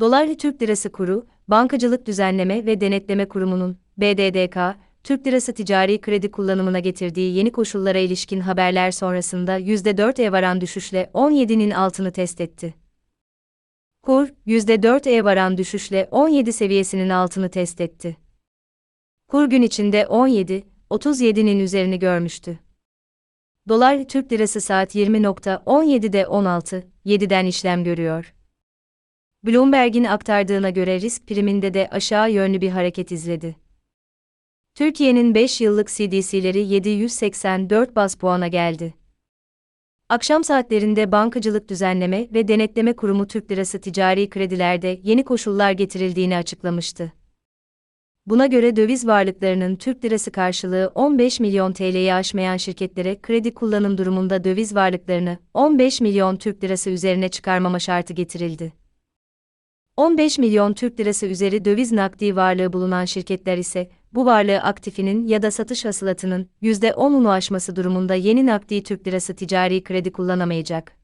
Dolarlı Türk Lirası kuru, Bankacılık Düzenleme ve Denetleme Kurumu'nun BDDK, Türk Lirası ticari kredi kullanımına getirdiği yeni koşullara ilişkin haberler sonrasında %4'e varan düşüşle 17'nin altını test etti. Kur, %4'e varan düşüşle 17 seviyesinin altını test etti. Kur gün içinde 17, 37'nin üzerini görmüştü. Dolar Türk Lirası saat 20.17'de 16, 7'den işlem görüyor. Bloomberg'in aktardığına göre risk priminde de aşağı yönlü bir hareket izledi. Türkiye'nin 5 yıllık CDS'leri 784 bas puana geldi. Akşam saatlerinde Bankacılık Düzenleme ve Denetleme Kurumu Türk Lirası ticari kredilerde yeni koşullar getirildiğini açıklamıştı. Buna göre döviz varlıklarının Türk lirası karşılığı 15 milyon TL'yi aşmayan şirketlere kredi kullanım durumunda döviz varlıklarını 15 milyon Türk lirası üzerine çıkarmama şartı getirildi. 15 milyon Türk lirası üzeri döviz nakdi varlığı bulunan şirketler ise bu varlığı aktifinin ya da satış hasılatının %10'unu aşması durumunda yeni nakdi Türk lirası ticari kredi kullanamayacak.